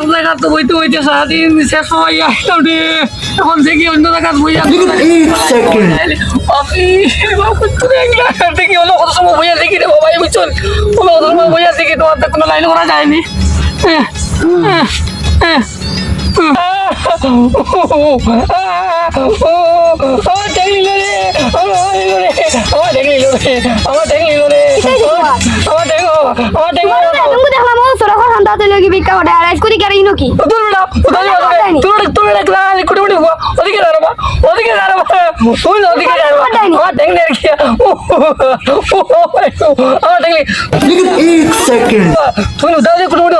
এক জায়গা তো বইতে বইতে সারাদিন শেষ সময় আসতো রে এখন দেখি অন্য জায়গা বই দেখি অন্য কত সময় বইয়া দেখি রে বাবা বুঝছ অন্য কত সময় বইয়া দেখি তোমার তো কোনো লাইন করা যায়নি হ্যাঁ, হ্যাঁ, হ্যাঁ। আমার রে আমার রে আমার ঠেকলিল আমার ঠেকো আমার ঠেকো তুমি দেখলাম ও সরা ঘর হান্তা তো লগি বিকা ওটা আর আইস করি কারে ইনো কি তুলড়া তুলড়া তুলড়া ক্লাস কুড়ি কুড়ি ওদিকে দাঁড়াবা ওদিকে দাঁড়াবা তুই না ওদিকে দাঁড়াবা আমার ঠেকলি আর কি আমার ঠেকলি लेकिन एक सेकंड তুই দাঁড়িয়ে কুড়ি কুড়ি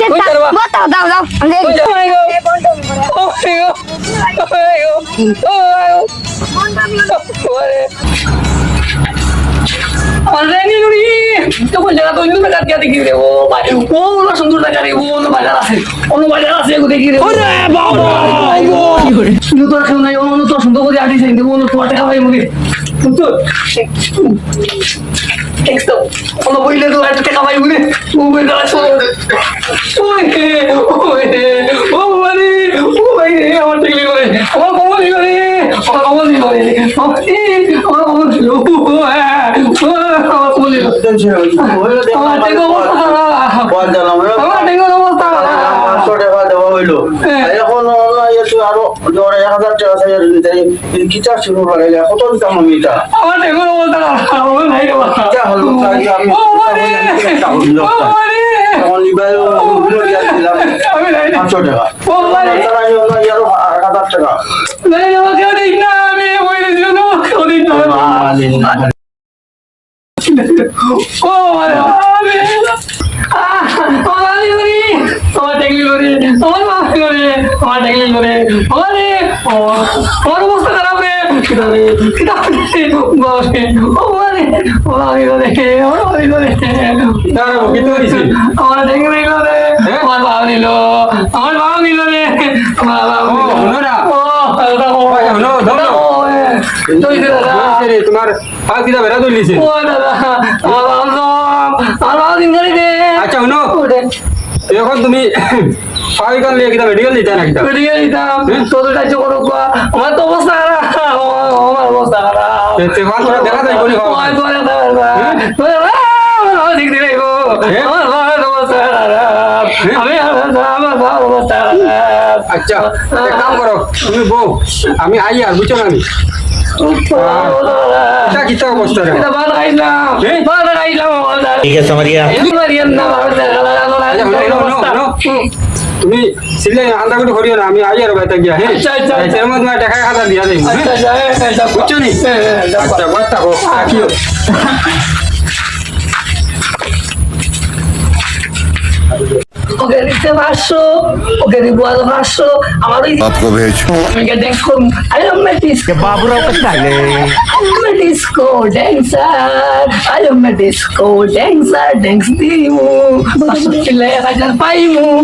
তুই দাঁড়াবা দাও দাও দাও আমি তুই দেখি দাঁড়াবা Oh my god! Oh my god! Oh my god! अरे नहीं नुरी तो कोई जगह অন্য জায়গা দিয়ে দেখি রে ও ভাই ও না সুন্দর জায়গা রে ও অন্য বাজার আছে। অন্য বাজার আছে এগো দেখি রে। ওরে বাবা! শুধু তোর কেউ নাই অন্য তো সুন্দর করে আটি চাই দেবো অন্য তোমার টাকা ভাই মুখে কিন্তু Texto, ono po ile dolar te kamay mo na. Uwe na kaso. Uwe, uwe, uwe, uwe, আমার দেখলি করে। আমার কমল করে আমার কমল করে আমার কমল ছিল আমার কমল দি আমার টেকো অবস্থা আমার টেকো অবস্থা আমার টেকো অবস্থা নাই রে বাবা ও মানে ও মানে আমি নাই রে ও মানে নাই রে আমাকে দিন না আমি বইলে দিও না আমাকে দিন না ও মানে আমার লিওরি আমার টেকলি লরি আমার মামি লরি আমার টেকলি লরি আরে আমার অবস্থা খারাপ রে কিতাবে কিতাবে বাবারে ও মানে ও আমি লরি আমার মামি লরি আমার টেকলি লরি আমার বাবা নিল আমার বাবা নিল রে আমার বাবা ও, হলো না? ও দাদা ও হলো, ধরো। তুই দাদা কিতা বেড়া তুলিছে ও দাদা বাবা দিন করে দে আচ্ছা শুনো। এখন তুমি পাঁচ লিয়ে কিতা মেডিকেল দিতে না কিতা বেরিয়ে দিতাম তোদের কাছে করো কোয়া আমার তো অবস্থা খারাপ। আমার- অবস্থা খারাপ। তে- তে দেখা যায় আমার ঠিক দিলে হ্যাঁ? আমার অবস্থা খারাপ। হ্যাঁ? আমি আমার আমার অবস্থা খারাপ। আচ্ছা এক কাম করো। তুমি বউ আমি আই আর বুঝছ না আমি? ঠিক আছে মারিয়া তুমি সিলে আন্দা করে করিও না আমি আজ আর বাইতে গিয়া হ্যাঁ এর মধ্যে মানে টাকা খাতা দিয়া দেব বুঝছো নি আচ্ছা বাদ থাকো রাখিও Thank you. porque el hice vaso, porque el igual vaso, ahora hice... Aprovecho. Me quedé con... I am a disco. Que babro que tal, eh? I am a disco dancer, I am a disco dancer, dance dimu, vaso chile, raja paimu.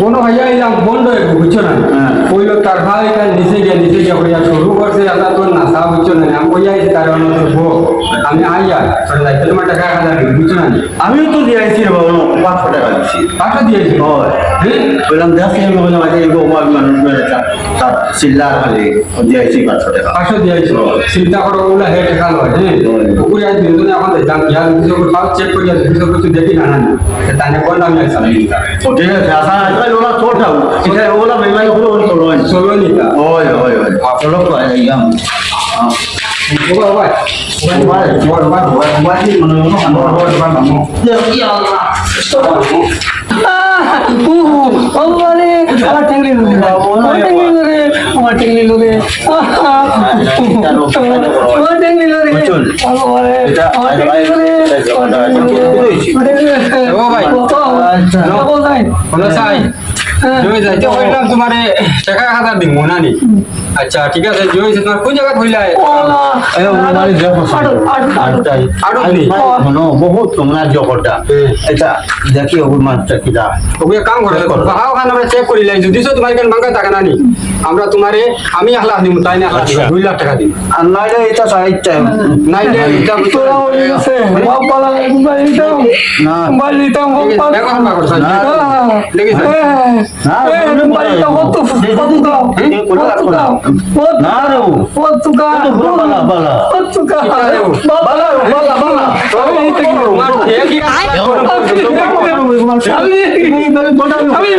মনে হয় এলাম বন্ধ বুঝছ না কইলো তার ভাই নিচে গিয়ে নিচে গিয়ে হইয়া শুরু করছে আপনার তোর না সা বুঝছ না আমি কইয়া আইছি আমি আইয়া তোর সাইকেল টাকা হাজার না আমিও তো দিয়ে আইছি বাবা পাঁচশো টাকা দিচ্ছি পাঁচশো দিয়েছি। হয়। বললাম দেখ আমি বললাম আজকে এগো আমার মানুষ মেরেছে তার চিল্লার খালি দিয়েছি পাঁচশো টাকা। পাঁচশো দিয়েছি। চিন্তা করো ওগুলা হে টাকা লয় হ্যাঁ? পুকুরে আজ দুজনে এখন যান ইয়া কিছু খাও চেক করি আর কিছু কিছু দেখি না না তাহলে কোন আমি আইসাম ও ঠিক আছে আসা আজকাল ওরা ছোটাও এটা ওরা বেমারি হলো ওই চলো চলো নিতা ওই ওই ওই। চলো তো আইয়াম ওবা ওবা মোবাইল মোবাইল মোবাইল মানে Oh, vale. আমার টেংলি লুলে আমার ও ভাই। কইলাম তোমারে টাকা হাজার দিব না নি আচ্ছা ঠিক আছে যে হয়েছে তোমার কোন জায়গা হইলা এই মানে দেখো আটাই আটক আই বহুত তোমরা জগটা এটা দেখি অভিমানটা কিটা ওকে কাম করে বাহাও খান আমরা চেক করি লাই যদি তোমার কেন মাঙ্গা টাকা নানি আমরা তোমারে আমি এক লাখ তাই না লাখ দিব দুই লাখ টাকা দিই আর নাইলে এটা এটা হয়ে না দেখো না করছ না। দেখিস না, মোবাইল নিতাম কত কত দাম কত দাম না রে ও। কত দাম তো বালা বালা দাম বালা বালা বালা কি আমি আমি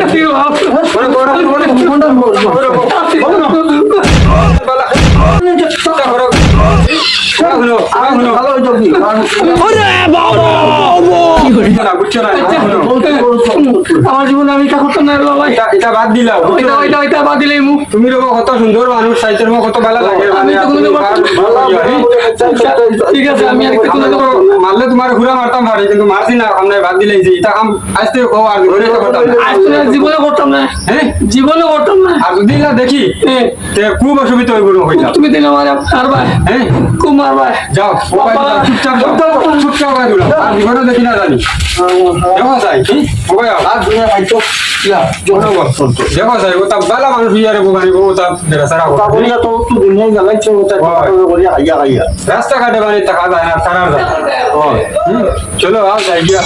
আমার জীবনে আমি এটা করতাম না বাবা এটা বাদ দিলাম। ওইটা ওইটা ওইটা বাদ দিলে মুখ। তুমি রকম কত সুন্দর মানুষ সাইতের কত ভালো লাগে। আমি তো কোনোদিন ঠিক আছে আমি বলব মারলে তোমার ঘুরা মারতাম পারি কিন্তু মারছি না সামনে বাদ দিলে যে এটা কাম আসতে কো আর ঘুরে করতাম আজ জীবনে করতাম না। হ্যাঁ? জীবনে করতাম না। আর যদি না দেখি এ, তে খুব অসুবিধা হয়ে গুলো তুমি দিলে আমার মারবা হ্যাঁ? খুব মারবা যাও চুপচাপ যাও। চুপচাপ দিলাম আর জীবনে দেখি না জানি। দেখো যাই কি মোবাইল আর দুনিয়া খাইতো ইয়া দেখো যাই ওটা বালা মানুষ ইয়ারে বোগানি গো ওটা দেরা সারা কথা তারপরে তো তো দুনিয়া জ্বালাইছে ওটা করিয়া খাইয়া খাইয়া রাস্তা ঘাটে বানি টাকা যায় না সারা চলো আও যাই গিয়া।